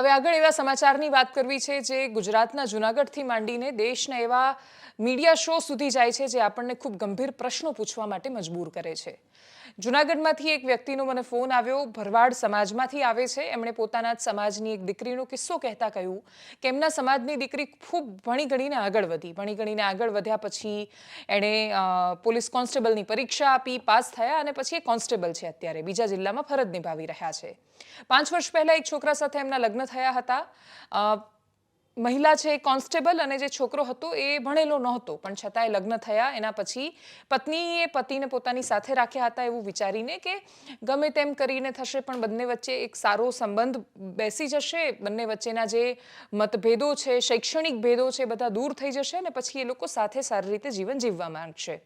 હવે આગળ એવા સમાચારની વાત કરવી છે જે ગુજરાતના જૂનાગઢથી માંડીને દેશના એવા મીડિયા શો સુધી જાય છે જે આપણને ખૂબ ગંભીર પ્રશ્નો પૂછવા માટે મજબૂર કરે છે. જૂનાગઢમાંથી એક વ્યક્તિનો મને ફોન આવ્યો. ભરવાડ સમાજમાંથી આવે છે. એમણે પોતાના જ સમાજની એક દીકરીનો કિસ્સો કહેતા કહ્યું કે એમના સમાજની દીકરી ખૂબ ભણી ગણીને આગળ વધી. ભણી ગણીને આગળ વધ્યા પછી એણે પોલીસ કોન્સ્ટેબલની પરીક્ષા આપી, પાસ થયા અને પછી એ કોન્સ્ટેબલ છે અત્યારે. બીજા જિલ્લામાં ફરજ નિભાવી રહ્યા છે. પાંચ વર્ષ પહેલાં એક છોકરા સાથે એમના લગ્ન થયા હતા. મહિલા છે કોન્સ્ટેબલ અને જે છોકરો હતો એ ભણેલો નહોતો, પણ છતાંય લગ્ન થયા. એના પછી પત્નીએ પતિને પોતાની સાથે રાખ્યા હતા એવું વિચારીને કે ગમે તેમ કરીને થશે, પણ બંને વચ્ચે એક સારો સંબંધ બેસી જશે. બંને વચ્ચેના જે મતભેદો છે, શૈક્ષણિક ભેદો છે બધા દૂર થઈ જશે અને પછી એ લોકો સાથે સારી રીતે જીવન જીવવા માંગશે.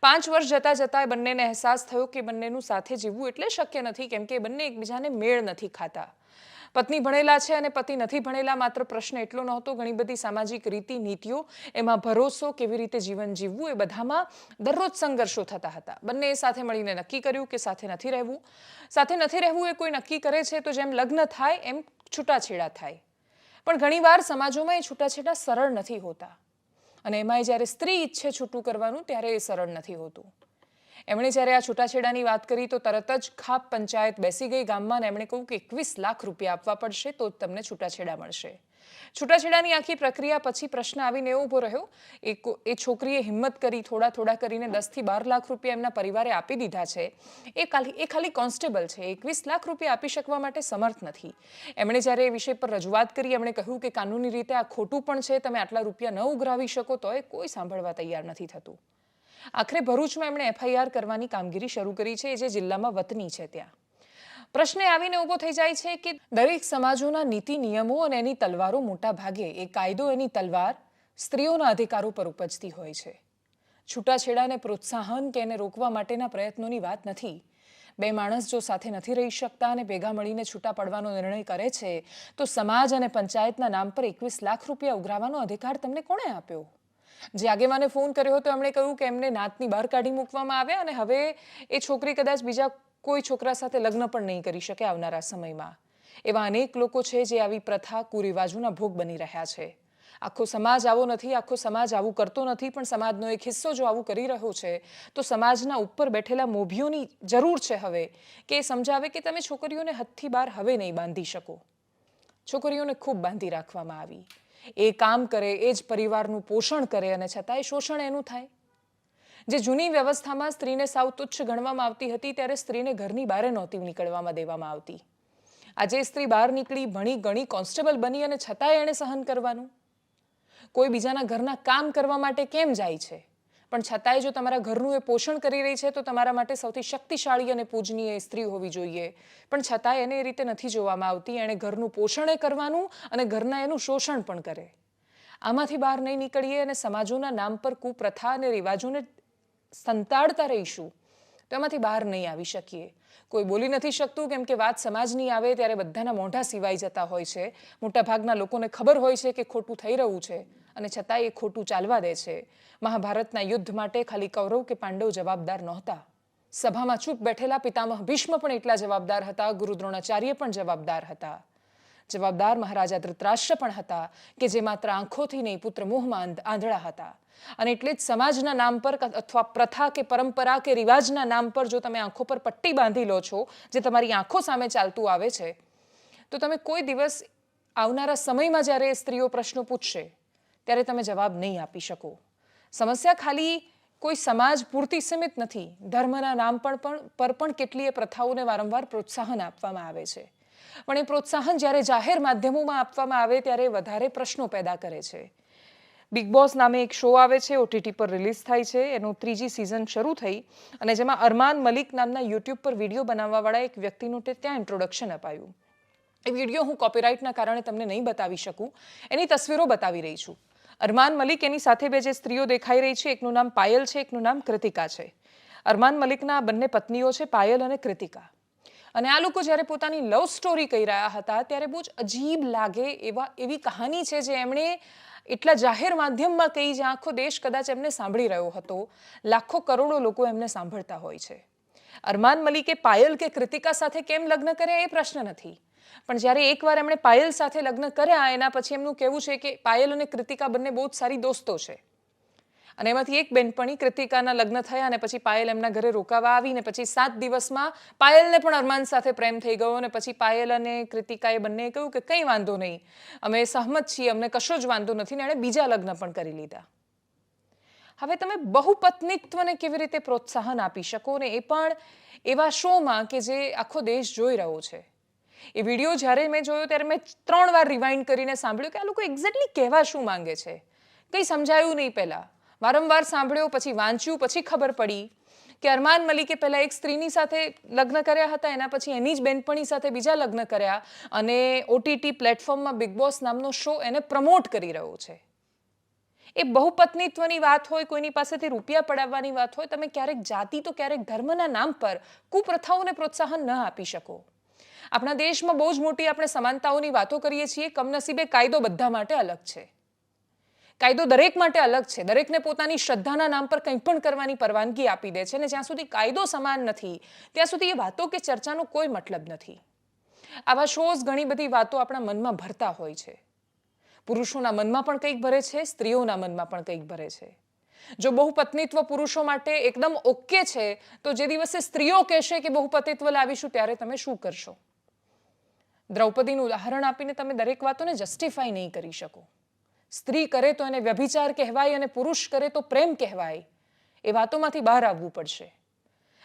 પાંચ વર્ષ જતાં જતા બંનેને અહેસાસ થયો કે બંનેનું સાથે જીવવું એટલે શક્ય નથી, કેમ કે બંને એકબીજાને મેળ નથી ખાતા. પત્ની ભણેલા છે અને પતિ નથી ભણેલા, માત્ર પ્રશ્ન એટલો નહોતો, ઘણી બધી સામાજિક રીતિ, નીતિઓ એમાં ભરોસો કેવી રીતે જીવન જીવવું એ બધામાં દરરોજ સંઘર્ષો થતા હતા. બંને સાથે મળીને નક્કી કર્યું કે સાથે નથી રહેવું. સાથે નથી રહેવું એ કોઈ નક્કી કરે છે તો જેમ લગ્ન થાય એમ છૂટાછેડા થાય. પણ ઘણીવાર સમાજોમાં એ છૂટાછેડા સરળ નથી હોતા. અને એમાંય જ્યારે સ્ત્રી ઈચ્છે છૂટું કરવાનું, ત્યારે એ સરળ નથી હોતું. એમણે જ્યારે આ છૂટાછેડાની વાત કરી તો તરત જ ખાપ પંચાયત બેસી ગઈ ગામમાં ને એમણે કહ્યું કે એકવીસ લાખ રૂપિયા આપવા પડશે તો તમને છૂટાછેડા મળશે. છૂટાછેડાની આખી પ્રક્રિયા પછી પ્રશ્ન આવીને એવો ઊભો રહ્યો. એ એ છોકરીએ હિંમત કરી, થોડા થોડા કરીને દસથી બાર લાખ રૂપિયા એમના પરિવારે આપી દીધા છે. એ ખાલી એ ખાલી કોન્સ્ટેબલ છે. એકવીસ લાખ રૂપિયા આપી શકવા માટે સમર્થ નથી. એમણે જ્યારે એ વિષય પર રજૂઆત કરી, એમણે કહ્યું કે કાનૂની રીતે આ ખોટું પણ છે, તમે આટલા રૂપિયા ન ઉઘરાવી શકો, તોય કોઈ સાંભળવા તૈયાર નથી થતું. આખરે ભરૂચમાં એમણે એફઆઈઆર કરવાની કામગીરી શરૂ કરી છે જે જિલ્લામાં વતની છે ત્યાં. પ્રશ્ન આવીને ઊભો થઈ જાય છે કે દરેક સમાજોના નીતિ નિયમો અને એની તલવારો મોટા ભાગે એ કાયદો, એની તલવાર સ્ત્રીઓના અધિકારો પર ઉપજતી હોય છે. છૂટાછેડાને પ્રોત્સાહન કે એને રોકવા માટેના પ્રયત્નોની વાત નથી. બે માણસ જો સાથે નથી રહી શકતા અને ભેગા મળીને છૂટા પડવાનો નિર્ણય કરે છે, તો સમાજ અને પંચાયતના નામ પર એકવીસ લાખ રૂપિયા ઉઘરાવાનો અધિકાર તમને કોણે આપ્યો? જે આગેવાને ફોન કર્યો હતો, એમણે કહ્યું કે એમને નાતની બહાર કાઢી મૂકવામાં આવ્યા અને હવે એ છોકરી કદાચ બીજા કોઈ છોકરા સાથે લગ્ન પણ નહીં કરી શકે આવનારા સમયમાં. એવા અનેક લોકો છે જે આવી પ્રથા કુરિવાજોના ભોગ બની રહ્યા છે. આખો સમાજ આવો નથી, આખો સમાજ આવું કરતો નથી, પણ સમાજનો એક હિસ્સો જો આવું કરી રહ્યો છે, તો સમાજના ઉપર બેઠેલા મોભીઓની જરૂર છે હવે કે એ સમજાવે કે તમે છોકરીઓને હદથી બહાર હવે નહીં બાંધી શકો. છોકરીઓને ખૂબ બાંધી રાખવામાં આવી. એ કામ કરે, એ જ પરિવારનું પોષણ કરે અને છતાંય શોષણ એનું થાય. જે જૂની વ્યવસ્થામાં સ્ત્રીને સાવ તુચ્છ ગણવામાં આવતી હતી, ત્યારે સ્ત્રીને ઘરની બહાર નહોતી નીકળવામાં દેવામાં આવતી. આજે સ્ત્રી બહાર નીકળી ભણી, ગણી, કોન્સ્ટેબલ બની અને છતાંય એણે સહન કરવાનું. કોઈ બીજાના ઘરના કામ કરવા માટે કેમ જાય છે? પણ છતાંય જો તમારા ઘરનું એ પોષણ કરી રહી છે, તો તમારા માટે સૌથી શક્તિશાળી અને પૂજનીય સ્ત્રી હોવી જોઈએ. પણ છતાંય એને એ રીતે નથી જોવામાં આવતી. એણે ઘરનું પોષણ એ કરવાનું અને ઘરના એનું શોષણ પણ કરે. આમાંથી બહાર નહીં નીકળીએ અને સમાજોના નામ પર કુપ્રથા અને રિવાજોને સંતાડતા રહીશું, તો એમાંથી બહાર નહીં આવી શકીએ. કોઈ બોલી નથી શકતું, કેમ કે વાત સમાજની આવે ત્યારે બધાના મોઢા સિવાય જતા હોય છે. મોટાભાગના લોકોને ખબર હોય છે કે ખોટું થઈ રહ્યું છે. અને છતાંય એ ખોટું ચાલવા દે છે. મહાભારતના યુદ્ધ માટે ખાલી કૌરવ કે પાંડવ જવાબદાર નહોતા. સભામાં ચૂપ બેઠેલા પિતામહ ભીષ્મ પણ એટલા જવાબદાર હતા, ગુરુ દ્રોણાચાર્ય પણ જવાબદાર હતા. જવાબદાર મહારાજા ધૃતરાષ્ટ્ર પણ હતા, કે જે માત્ર આંખોથી નહીં, પુત્ર મોહમાં આંધળા હતા. અને એટલે જ સમાજના નામ પર અથવા પ્રથા કે પરંપરા કે રિવાજના નામ પર જો તમે આંખો પર પટ્ટી બાંધી લો છો, જે તમારી આંખો સામે ચાલતું આવે છે, તો તમે કોઈ દિવસ આવનારા સમયમાં જ્યારે સ્ત્રીઓ પ્રશ્નો પૂછશે ત્યારે તમે જવાબ નહીં આપી શકો. સમસ્યા ખાલી કોઈ સમાજ પૂરતી સીમિત નથી. ધર્મના નામ પણ, પર પણ કેટલીય પ્રથાઓને વારંવાર પ્રોત્સાહન આપવામાં આવે છે. પણ એ પ્રોત્સાહન જ્યારે જાહેર માધ્યમોમાં આપવામાં આવે ત્યારે વધારે પ્રશ્નો પેદા કરે છે. બિગ બોસ નામે એક શો આવે છે ઓટીટી પર રિલીઝ થાય છે. એનું ત્રીજી સિઝન શરૂ થઈ અને જેમાં અરમાન મલિક નામના યુટ્યુબ પર વીડિયો બનાવવાવાળા એક વ્યક્તિનું તે ત્યાં ઇન્ટ્રોડક્શન અપાયું. એ વીડિયો હું કોપીરાઇટના કારણે તમને નહીં બતાવી શકું. એની તસવીરો બતાવી રહી છું. અરમાન મલિક એની સાથે બે જે સ્ત્રીઓ દેખાઈ રહી છે, એકનું નામ પાયલ છે, એકનું નામ કૃતિકા છે. અરમાન મલિકના બંને પત્નીઓ છે, પાયલ અને કૃતિકા. અને આ લોકો જ્યારે પોતાની લવ સ્ટોરી કહી રહ્યા હતા, ત્યારે બહુ જ અજીબ લાગે એવા, એવી કહાની છે જે એમણે એટલા જાહેર માધ્યમમાં કહી જે આખો દેશ કદાચ એમને સાંભળી રહ્યો હતો. લાખો કરોડો લોકો એમને સાંભળતા હોય છે. અરમાન મલિકે પાયલ કે કૃતિકા સાથે કેમ લગ્ન કર્યા એ પ્રશ્ન નથી. પણ જ્યારે એકવાર એમણે પાયલ સાથે લગ્ન કર્યા, એના પછી એમનું કહેવું છે કે પાયલ અને કૃતિકા બંને બહુ જ સારી દોસ્તો છે. અને એમાંથી એક બેનપણી કૃતિકાના લગ્ન થયા અને પછી પાયલ એમના ઘરે રોકાવા આવીને પછી સાત દિવસમાં પાયલને પણ અરમાન સાથે પ્રેમ થઈ ગયો અને પછી પાયલ અને કૃતિકાએ બંનેએ કહ્યું કે કંઈ વાંધો નહીં, અમે સહમત છીએ, અમને કશો જ વાંધો નથી ને એણે બીજા લગ્ન પણ કરી લીધા. હવે તમે બહુપત્નિત્વને કેવી રીતે પ્રોત્સાહન આપી શકો ને એ પણ એવા શોમાં કે જે આખો દેશ જોઈ રહ્યો છે? એ વીડિયો જ્યારે મેં જોયો ત્યારે મેં ત્રણ વાર રિવાઇન્ડ કરીને સાંભળ્યું કે આ લોકો એક્ઝેક્ટલી કહેવા શું માંગે છે? કંઈ સમજાયું નહીં પહેલાં. વારંવાર સાંભળ્યો, પછી વાંચ્યું, પછી ખબર પડી કે અરમાન મલિકે પહેલાં એક સ્ત્રીની સાથે લગ્ન કર્યા હતા, એના પછી એની જ બેનપણી સાથે બીજા લગ્ન કર્યા અને ઓટીટી પ્લેટફોર્મમાં બિગ બોસ નામનો શો એને પ્રમોટ કરી રહ્યો છે. એ બહુપત્નીત્વની વાત હોય, કોઈની પાસેથી રૂપિયા પડાવવાની વાત હોય, તમે ક્યારેક જાતિ તો ક્યારેક ધર્મના નામ પર કુપ્રથાઓને પ્રોત્સાહન ન આપી શકો. આપણા દેશમાં બહુ જ મોટી આપણે સમાનતાઓની વાતો કરીએ છીએ. કમનસીબે કાયદો બધા માટે અલગ છે. કાયદો દરેક માટે અલગ છે. દરેકને પોતાની શ્રદ્ધાના નામ પર કંઈ પણ કરવાની પરવાનગી આપી દે છે અને જ્યાં સુધી કાયદો સમાન નથી, ત્યાં સુધી એ વાતો કે ચર્ચાનો કોઈ મતલબ નથી. આવા શોઝ ઘણી બધી વાતો આપણા મનમાં ભરતા હોય છે. પુરુષોના મનમાં પણ કંઈક ભરે છે, સ્ત્રીઓના મનમાં પણ કંઈક ભરે છે. જો બહુપત્નીત્વ પુરુષો માટે એકદમ ઓકે છે, તો જે દિવસે સ્ત્રીઓ કહેશે કે બહુપતિત્વ લાવીશું, ત્યારે તમે શું કરશો? દ્રૌપદીનું ઉદાહરણ આપીને તમે દરેક વાતોને જસ્ટિફાઈ નહીં કરી શકો. સ્ત્રી કરે તો એને વ્યભિચાર કહેવાય અને પુરુષ કરે તો પ્રેમ કહેવાય. એ વાતોમાંથી બહાર આવવું પડશે.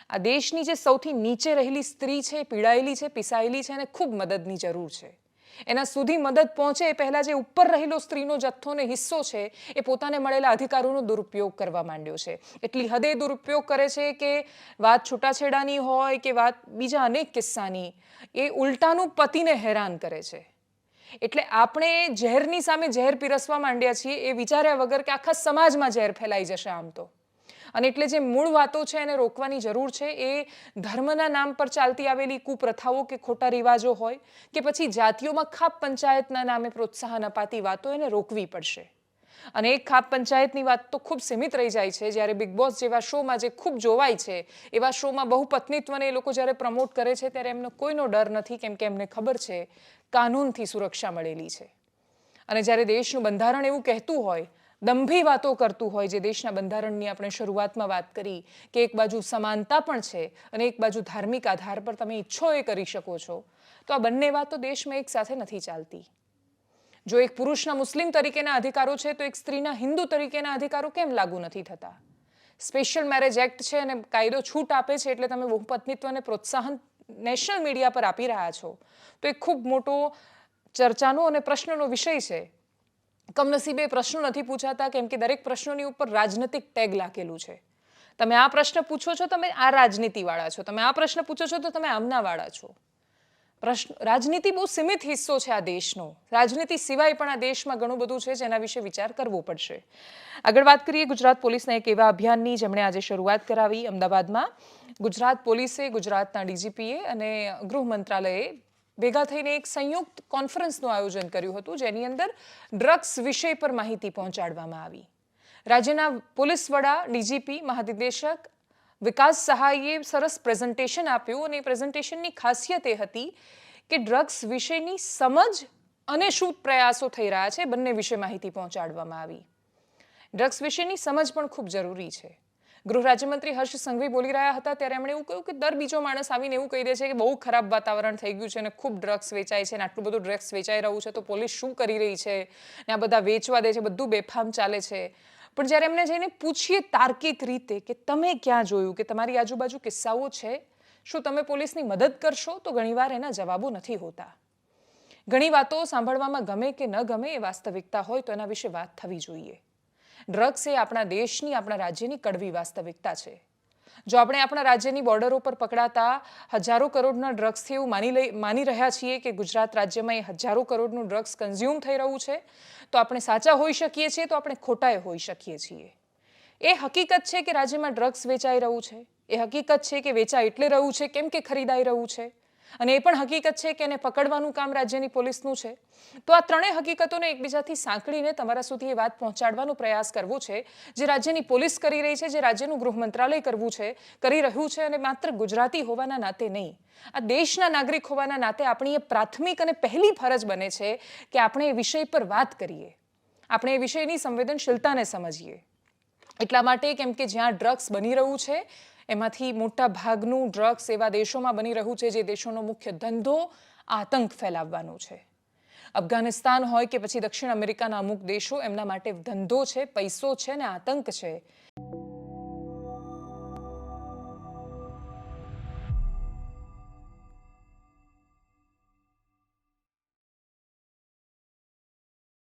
આ દેશની જે સૌથી નીચે રહેલી સ્ત્રી છે, પીડાયેલી છે, પીસાયેલી છે, એને ખૂબ મદદની જરૂર છે. એના સુધી મદદ પહોંચે એ પહેલાં જે ઉપર રહેલો સ્ત્રીનો જથ્થો ને હિસ્સો છે, એ પોતાને મળેલા અધિકારોનો દુરુપયોગ કરવા માંડ્યો છે. એટલી હદે દુરુપયોગ કરે છે કે વાત છૂટાછેડાની હોય કે વાત બીજા અનેક કિસ્સાની, એ ઉલટાનું પતિને હેરાન કરે છે. એટલે આપણે ઝેરની સામે ઝેર પીરસવા માંડ્યા છીએ એ વિચાર્યા વગર કે આખા સમાજમાં ઝેર ફેલાઈ જશે આમ તો. અને એટલે જે મૂળ વાતો છે એને રોકવાની જરૂર છે એ ધર્મના નામ પર ચાલતી આવેલી કુપ્રથાઓ કે ખોટા રિવાજો હોય કે પછી જાતિઓમાં ખાપ પંચાયતના નામે પ્રોત્સાહન અપાતી વાતો એને રોકવી પડશે. અને એક ખાપ પંચાયતની વાત તો ખૂબ સીમિત રહી જાય છે. જ્યારે બિગ બોસ જેવા શોમાં જે ખૂબ જોવાય છે, એવા શોમાં બહુપત્નીત્વને એ લોકો જ્યારે પ્રમોટ કરે છે, ત્યારે એમનો કોઈનો ડર નથી કેમ કે એમને ખબર છે, કાનૂનથી સુરક્ષા મળેલી છે. અને જ્યારે દેશનું બંધારણ એવું કહેતું હોય દંભી વાતો કરતું હોય જે દેશના બંધારણની આપણે શરૂઆતમાં વાત કરી કે એક બાજુ સમાનતા પણ છે અને એક બાજુ ધાર્મિક આધાર પર તમે ઈચ્છો એ કરી શકો છો. તો આ બંને વાતો દેશમાં એક સાથે નથી ચાલતી. જો એક પુરુષના મુસ્લિમ તરીકેના અધિકારો છે, તો એક સ્ત્રીના હિન્દુ તરીકેના અધિકારો કેમ લાગુ નથી થતા? સ્પેશિયલ મેરેજ એક્ટ છે અને કાયદો છૂટ આપે છે એટલે તમે બહુપત્નીત્વને પ્રોત્સાહન નેશનલ મીડિયા પર આપી રહ્યા છો. તો એ ખૂબ મોટો ચર્ચાનો અને પ્રશ્નનો વિષય છે કમનસીબે પ્રશ્નો નથી પૂછાતા, કેમ કે દરેક પ્રશ્નોની ઉપર રાજનૈતિક ટેગ લાગેલું છે. તમે આ પ્રશ્ન પૂછો છો, તમે આ રાજનીતિવાળા છો. તમે આ પ્રશ્ન પૂછો છો, તો તમે આમનાવાળા છો. પ્રશ્ન, રાજનીતિ બહુ સીમિત હિસ્સો છે આ દેશનો. રાજનીતિ સિવાય પણ આ દેશમાં ઘણું બધું છે જેના વિશે વિચાર કરવો પડશે. આગળ વાત કરીએ ગુજરાત પોલીસના એક એવા અભિયાનની, જેમણે આજે શરૂઆત કરાવી અમદાવાદમાં. ગુજરાત પોલીસે ગુજરાતના ડીજીપીએ અને ગૃહ મંત્રાલયે ભેગા થઈને એક સંયુક્ત કોન્ફરન્સનું આયોજન કર્યું હતું, જેની અંદર ડ્રગ્સ વિષય પર માહિતી પહોંચાડવામાં આવી. રાજ્યના પોલીસ વડા, ડીજીપી, મહાનિદેશક, વિકાસ સહાયે સરસ પ્રેઝન્ટેશન આપ્યું અને એ પ્રેઝન્ટેશનની ખાસિયત એ હતી કે ડ્રગ્સ વિશેની સમજ અને શું પ્રયાસો થઈ રહ્યા છે બંને વિશે માહિતી પહોંચાડવામાં આવી. ડ્રગ્સ વિશેની સમજ પણ ખૂબ જરૂરી છે. ગૃહ રાજ્યમંત્રી હર્ષ સંઘવી બોલી રહ્યા હતા ત્યારે એમણે એવું કહ્યું કે દર બીજો માણસ આવીને એવું કહી દે છે કે બહુ ખરાબ વાતાવરણ થઈ ગયું છે અને ખૂબ ડ્રગ્સ વેચાય છે અને આટલું બધું ડ્રગ્સ વેચાઈ રહ્યું છે, તો પોલીસ શું કરી રહી છે? ને આ બધા વેચવા દે છે, બધું બેફામ ચાલે છે. પણ જ્યારે એમને જઈને પૂછીએ તાર્કિક રીતે કે તમે ક્યાં જોયું? કે તમારી આજુબાજુ કિસ્સાઓ છે? શું તમે પોલીસની મદદ કરશો? તો ઘણીવાર એના જવાબો નથી હોતા. ઘણી વાતો સાંભળવામાં ગમે કે ન ગમે એ વાસ્તવિકતા હોય તો એના વિશે વાત થવી જોઈએ. ડ્રગ્સ એ આપણા દેશની, આપણા રાજ્યની કડવી વાસ્તવિકતા છે. જો આપણે આપણા રાજ્યની બોર્ડરો પર પકડાતા હજારો કરોડના ડ્રગ્સથી એવું માની લઈ, માની રહ્યા છીએ કે ગુજરાત રાજ્યમાં એ હજારો કરોડનું ડ્રગ્સ કન્ઝ્યુમ થઈ રહ્યું છે, તો આપણે સાચા હોઈ શકીએ છીએ, તો આપણે ખોટાએ હોઈ શકીએ છીએ. એ હકીકત છે કે રાજ્યમાં ડ્રગ્સ વેચાઈ રહ્યું છે. એ હકીકત છે કે વેચાઈ એટલે રહ્યું છે, કેમ કે ખરીદાઈ રહ્યું છે. અને એ પણ હકીકત છે કે એને પકડવાનું કામ રાજ્યની પોલીસનું છે. તો આ ત્રણેય હકીકતોને એકબીજાથી સાંકળીને તમારા સુધી એ વાત પહોંચાડવાનો પ્રયાસ કરવો છે. જે રાજ્યની પોલીસ કરી રહી છે, જે રાજ્યનું ગૃહ મંત્રાલય કરવું છે, કરી રહ્યું છે અને માત્ર ગુજરાતી હોવાના નાતે નહીં. આ દેશના નાગરિક હોવાના નાતે આપણી એ પ્રાથમિક અને પહેલી ફરજ બને છે કે આપણે એ વિષય પર વાત કરીએ. આપણે એ વિષયની સંવેદનશીલતાને સમજીએ. એટલા માટે કેમ કે જ્યાં ડ્રગ્સ બની રહ્યું છે એમાંથી મોટા ભાગનું ડ્રગ્સ એવા દેશોમાં બની રહ્યું છે જે દેશોનો મુખ્ય ધંધો આતંક ફેલાવવાનો છે. અફઘાનિસ્તાન હોય કે પછી દક્ષિણ અમેરિકાના અમુક દેશો એમના માટે ધંધો છે, પૈસો છે ને આતંક છે.